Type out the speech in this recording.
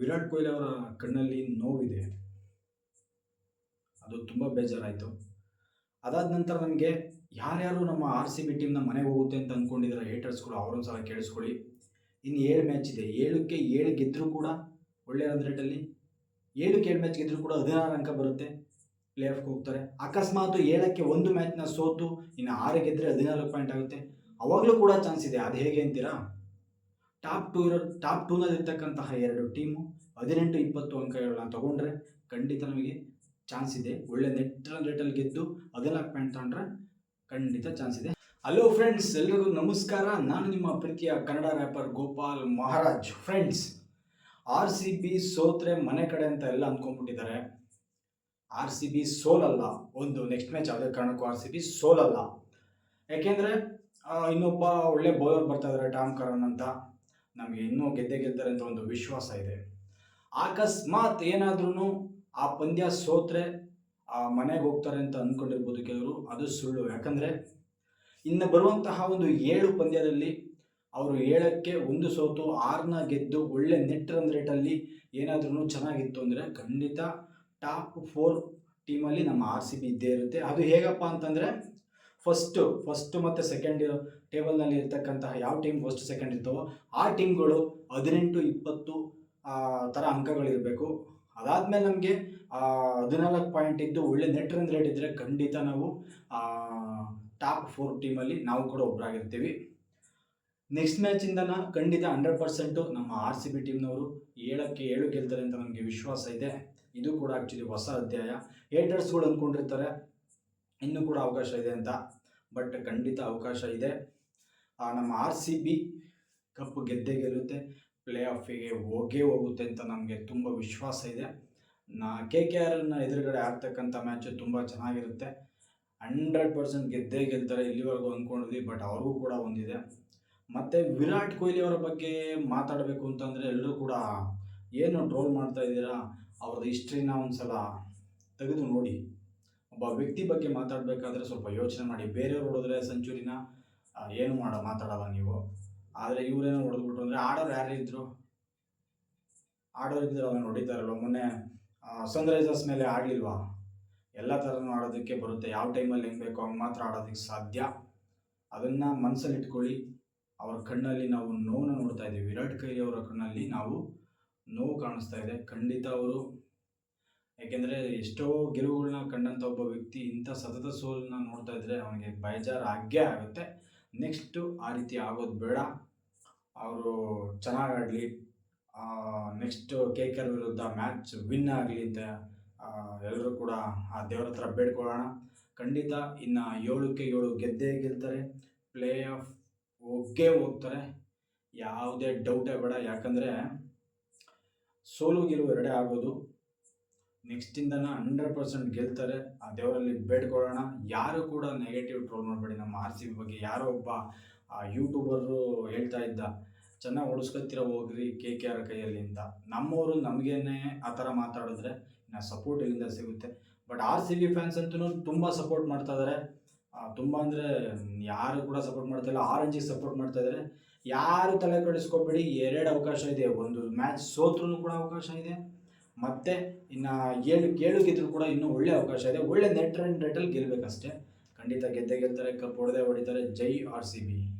ವಿರಾಟ್ ಕೊಹ್ಲಿ ಅವರ ಕಣ್ಣಲ್ಲಿ ನೋವಿದೆ. ಅದು ತುಂಬ ಬೇಜಾರಾಯಿತು. ಅದಾದ ನಂತರ ನನಗೆ ಯಾರ್ಯಾರು ನಮ್ಮ ಆರ್ ಸಿ ಬಿ ಟೀಮ್ನ ಮನೆಗೆ ಹೋಗುತ್ತೆ ಅಂತ ಅಂದ್ಕೊಂಡಿದ್ದಾರೆ ಹೇಟರ್ಸ್ಗಳು ಅವರೊಂದು ಸಲ ಕೇಳಿಸ್ಕೊಳ್ಳಿ. ಇನ್ನು ಏಳು ಮ್ಯಾಚ್ ಇದೆ. ಏಳಕ್ಕೆ ಏಳು ಗೆದ್ದರೂ ಕೂಡ ಒಳ್ಳೆಯ ರನ್ ರೇಟಲ್ಲಿ ಏಳಕ್ಕೆ ಏಳು ಮ್ಯಾಚ್ ಗೆದ್ದರೂ ಕೂಡ ಹದಿನಾರು ಅಂಕ ಬರುತ್ತೆ. ಪ್ಲೇ ಆಫ್ಗೆ ಹೋಗ್ತಾರೆ. ಅಕಸ್ಮಾತ್ ಏಳಕ್ಕೆ ಒಂದು ಮ್ಯಾಚ್ನ ಸೋತು ಇನ್ನು ಆರು ಗೆದ್ದರೆ ಹದಿನಾಲ್ಕು ಪಾಯಿಂಟ್ ಆಗುತ್ತೆ. ಅವಾಗಲೂ ಕೂಡ ಚಾನ್ಸ್ ಇದೆ. ಅದು ಹೇಗೆ ಅಂತೀರಾ? ಟಾಪ್ ಟೂರ್ ಟಾಪ್ ಟೂನಲ್ಲಿ ಇರ್ತಕ್ಕಂತಹ ಎರಡು ಟೀಮು ಹದಿನೆಂಟು ಇಪ್ಪತ್ತು ಅಂಕಗಳನ್ನ ತಗೊಂಡ್ರೆ ಖಂಡಿತ ನಮಗೆ ಚಾನ್ಸ್ ಇದೆ. ಒಳ್ಳೆ ನೆಟ್ ರೇಟಲ್ಲಿ ಗೆದ್ದು ಅದೆಲ್ಲ ಪಾಯಿಂಟ್ ತಗೊಂಡ್ರೆ ಖಂಡಿತ ಚಾನ್ಸ್ ಇದೆ. ಹಲೋ ಫ್ರೆಂಡ್ಸ್ ಎಲ್ಲರಿಗೂ ನಮಸ್ಕಾರ. ನಾನು ನಿಮ್ಮ ಪ್ರೀತಿಯ Kannada rapper Gopal Maharaj. Friends R C B ಸೋತ್ರೆ ಮನೆ ಕಡೆ ಅಂತ ಎಲ್ಲ ಅಂದ್ಕೊಂಡ್ಬಿಟ್ಟಿದ್ದಾರೆ ಆರ್ ಸಿ ಬಿ ಸೋಲಲ್ಲ. ಒಂದು ನೆಕ್ಸ್ಟ್ ಮ್ಯಾಚ್ ಯಾವುದೇ ಕಾರಣಕ್ಕೂ ಆರ್ ಸಿ ಬಿ ಸೋಲಲ್ಲ. ಯಾಕೆಂದರೆ ಇನ್ನೊಬ್ಬ ಒಳ್ಳೆ ಬೌಲರ್ ಬರ್ತಾ ಇದ್ದಾರೆ ಟಾಮ್ ಕರನ್ ಅಂತ. ನಮಗೆ ಇನ್ನೂ ಗೆದ್ದೆ ಗೆಲ್ತಾರೆ ಅಂತ ಒಂದು ವಿಶ್ವಾಸ ಇದೆ. ಅಕಸ್ಮಾತ್ ಏನಾದ್ರೂ ಆ ಪಂದ್ಯ ಸೋತ್ರೆ, ಆ ಮನೆಗೆ ಹೋಗ್ತಾರೆ ಅಂತ ಅಂದ್ಕೊಂಡಿರ್ಬೋದು ಕೆಲವರು, ಅದು ಸುಳ್ಳು. ಯಾಕಂದರೆ ಇನ್ನು ಬರುವಂತಹ ಒಂದು ಏಳು ಪಂದ್ಯದಲ್ಲಿ ಅವರು ಏಳಕ್ಕೆ ಒಂದು ಸೋತು, ಆರನ್ನ ಗೆದ್ದು ಒಳ್ಳೆ ನೆಟ್ ರನ್ ರೇಟಲ್ಲಿ ಏನಾದ್ರೂ ಚೆನ್ನಾಗಿತ್ತು ಅಂದರೆ ಖಂಡಿತ ಟಾಪ್ ಫೋರ್ ಟೀಮಲ್ಲಿ ನಮ್ಮ ಆರ್ ಸಿ ಬಿ ಇದ್ದೇ ಇರುತ್ತೆ. ಅದು ಹೇಗಪ್ಪ ಅಂತಂದರೆ ಫಸ್ಟು ಫಸ್ಟ್ ಮತ್ತು ಸೆಕೆಂಡ್ ಟೇಬಲ್ನಲ್ಲಿ ಇರ್ತಕ್ಕಂತಹ ಯಾವ ಟೀಮ್ ಫಸ್ಟ್ ಸೆಕೆಂಡ್ ಇರ್ತವೋ ಆ ಟೀಮ್ಗಳು ಹದಿನೆಂಟು, ಇಪ್ಪತ್ತು ಥರ ಅಂಕಗಳಿರಬೇಕು. ಅದಾದಮೇಲೆ ನಮಗೆ ಹದಿನಾಲ್ಕು ಪಾಯಿಂಟ್ ಇದ್ದು ಒಳ್ಳೆ ನೆಟ್ ರನ್ ರೇಟ್ ಇದ್ದರೆ ಖಂಡಿತ ನಾವು ಟಾಪ್ ಫೋರ್ ಟೀಮಲ್ಲಿ ನಾವು ಕೂಡ ಒಬ್ಬರಾಗಿರ್ತೀವಿ ನೆಕ್ಸ್ಟ್ ಮ್ಯಾಚಿಂದನ ಖಂಡಿತ ಹಂಡ್ರೆಡ್ ಪರ್ಸೆಂಟು ನಮ್ಮ ಆರ್ ಸಿ ಬಿ ಟೀಮ್ನವರು ಏಳಕ್ಕೆ ಏಳು ಗೆಲ್ತಾರೆ ಅಂತ ನಮಗೆ ವಿಶ್ವಾಸ ಇದೆ. ಇದು ಕೂಡ ಆ್ಯಕ್ಚುಲಿ ಹೊಸ ಅಧ್ಯಾಯ. ಏಟರ್ಸ್ಗಳು ಅಂದ್ಕೊಂಡಿರ್ತಾರೆ ಇನ್ನೂ ಕೂಡ ಅವಕಾಶ ಇದೆ ಅಂತ. ಬಟ್ ಖಂಡಿತ ಅವಕಾಶ ಇದೆ. ನಮ್ಮ ಆರ್ ಸಿ ಬಿ ಕಪ್ ಗೆದ್ದೇ ಗೆಲ್ಲುತ್ತೆ. ಪ್ಲೇ ಆಫಿಗೆ ಹೋಗೇ ಹೋಗುತ್ತೆ ಅಂತ ನಮಗೆ ತುಂಬ ವಿಶ್ವಾಸ ಇದೆ. ನಾ ಕೆ ಕೆ ಆರ್ನ ಎದುರುಗಡೆ ಆಗ್ತಕ್ಕಂಥ ಮ್ಯಾಚು ತುಂಬ ಚೆನ್ನಾಗಿರುತ್ತೆ. ಹಂಡ್ರೆಡ್ ಪರ್ಸೆಂಟ್ ಗೆದ್ದೇ ಗೆಲ್ತಾರೆ ಇಲ್ಲಿವರೆಗೂ ಅಂದ್ಕೊಂಡಿದ್ವಿ ಬಟ್ ಅವ್ರಿಗೂ ಕೂಡ ಒಂದಿದೆ. ಮತ್ತು ವಿರಾಟ್ ಕೊಹ್ಲಿ ಅವರ ಬಗ್ಗೆ ಮಾತಾಡಬೇಕು ಅಂತಂದರೆ ಎಲ್ಲರೂ ಕೂಡ ಏನು ಟ್ರೋಲ್ ಮಾಡ್ತಾ ಇದ್ದೀರಾ? ಅವ್ರದ್ದು ಹಿಸ್ಟ್ರಿನ ಒಂದು ಸಲ ತೆಗೆದು ನೋಡಿ. ಒಬ್ಬ ವ್ಯಕ್ತಿ ಬಗ್ಗೆ ಮಾತಾಡಬೇಕಾದ್ರೆ ಸ್ವಲ್ಪ ಯೋಚನೆ ಮಾಡಿ. ಬೇರೆಯವ್ರು ಹೊಡೆದ್ರೆ ಸೆಂಚುರಿನ ಏನು ಮಾಡೋ, ಮಾತಾಡಲ್ಲ ನೀವು. ಆದರೆ ಇವರೇನೋ ಹೊಡೆದ್ಬಿಟ್ರು ಅಂದರೆ ಆಡೋರು ಯಾರು ಇದ್ರು? ಆಡೋರು ಇದ್ದರೆ ಅವನು ಹೊಡಿತಾರಲ್ವ? ಮೊನ್ನೆ ಸನ್ರೈಸರ್ಸ್ ಮೇಲೆ ಆಡಲಿಲ್ವಾ? ಎಲ್ಲ ಥರನೂ ಆಡೋದಕ್ಕೆ ಬರುತ್ತೆ. ಯಾವ ಟೈಮಲ್ಲಿ ಹೆಂಗೆ ಬೇಕೋ ಹಂಗೆ ಮಾತ್ರ ಆಡೋದಕ್ಕೆ ಸಾಧ್ಯ. ಅದನ್ನು ಮನಸ್ಸಲ್ಲಿ ಇಟ್ಕೊಳ್ಳಿ. ಅವ್ರ ಕಣ್ಣಲ್ಲಿ ನಾವು ನೋವನ್ನು ನೋಡ್ತಾ ಇದ್ದೀವಿ. ವಿರಾಟ್ ಕೊಹ್ಲಿ ಅವರ ಕಣ್ಣಲ್ಲಿ ನಾವು ನೋವು ಕಾಣಿಸ್ತಾ ಇದೆ. ಖಂಡಿತ ಅವರು ಯಾಕೆಂದರೆ ಎಷ್ಟೋ ಗೆಲುವುಗಳನ್ನ ಕಂಡಂಥ ಒಬ್ಬ ವ್ಯಕ್ತಿ ಇಂಥ ಸತತ ಸೋಲನ್ನ ನೋಡ್ತಾ ಇದ್ದರೆ ಅವನಿಗೆ ಬೇಜಾರು ಆಗೇ ಆಗುತ್ತೆ. ನೆಕ್ಸ್ಟು ಆ ರೀತಿ ಆಗೋದು ಬೇಡ. ಅವರು ಚೆನ್ನಾಗಿ ಆಡಲಿ ನೆಕ್ಸ್ಟ್ ಕೆ ಕೆ ಆರ್ ವಿರುದ್ಧ ಮ್ಯಾಚ್ ವಿನ್ ಆಗಲಿ ಅಂತ ಎಲ್ಲರೂ ಕೂಡ ಆ ದೇವರ ಹತ್ರ ಬೇಡ್ಕೊಳ್ಳೋಣ. ಖಂಡಿತ ಇನ್ನು ಏಳಕ್ಕೆ ಏಳು ಗೆದ್ದೇ ಗೆಲ್ತಾರೆ. ಪ್ಲೇ ಆಫ್ ಹೋಗೇ ಹೋಗ್ತಾರೆ. ಯಾವುದೇ ಡೌಟೇ ಬೇಡ. ಯಾಕಂದರೆ ಸೋಲು ಗೆಲುವು ಎರಡೇ ಆಗೋದು ನೆಕ್ಸ್ಟಿಂದನ ಹಂಡ್ರೆಡ್ ಪರ್ಸೆಂಟ್ ಗೆಲ್ತಾರೆ. ಆ ದೇವರಲ್ಲಿ ಬೇಡ್ಕೊಳ್ಳೋಣ. ಯಾರು ಕೂಡ ನೆಗೆಟಿವ್ ಟ್ರೋಲ್ ಮಾಡಬೇಡಿ. ನಮ್ಮ ಆರ್ ಸಿ ಬಿ ಬಗ್ಗೆ ಯಾರೋ ಒಬ್ಬ ಯೂಟ್ಯೂಬರು ಹೇಳ್ತಾ ಇದ್ದ, ಚೆನ್ನಾಗಿ ಓಡಿಸ್ಕೊತೀರ ಹೋಗ್ರಿ ಕೆ ಕೆ ಆರ್ ಕೈಯಲ್ಲಿ ಅಂತ. ನಮ್ಮವರು ನಮಗೇನೆ ಆ ಥರ ಮಾತಾಡಿದ್ರೆ ನಾ ಸಪೋರ್ಟ್ ಇಲ್ಲಿಂದ ಸಿಗುತ್ತೆ. But R C B fans ಅಂತೂ ತುಂಬ ಸಪೋರ್ಟ್ ಮಾಡ್ತಾ ಇದ್ದಾರೆ ತುಂಬ ಅಂದರೆ ಯಾರು ಕೂಡ ಸಪೋರ್ಟ್ ಮಾಡ್ತಾ ಇಲ್ಲ. ಆರೆಂಜಿಗೆ ಸಪೋರ್ಟ್ ಮಾಡ್ತಾ ಇದ್ದಾರೆ ಯಾರು ತಲೆ ಕೆಡಿಸ್ಕೊಬೇಡಿ. ಎರಡು ಅವಕಾಶ ಇದೆ. ಒಂದು ಮ್ಯಾಚ್ ಸೋತ್ರೂ ಕೂಡ ಅವಕಾಶ ಇದೆ. ಮತ್ತೆ ಇನ್ನು ಏಳು ಏಳು ಗೆದ್ದರೂ ಕೂಡ ಇನ್ನೂ ಒಳ್ಳೆ ಅವಕಾಶ ಇದೆ. ಒಳ್ಳೆ ನೆಟ್ ರನ್ ರೇಟಲ್ಲಿ ಗೆಲ್ಲಬೇಕಷ್ಟೇ ಖಂಡಿತ ಗೆದ್ದೇ ಗೆಲ್ತಾರೆ, ಕಪ್ ಹೊಡೆದೇ ಹೊಡಿತಾರೆ. ಜೈ ಆರ್ ಸಿ ಬಿ.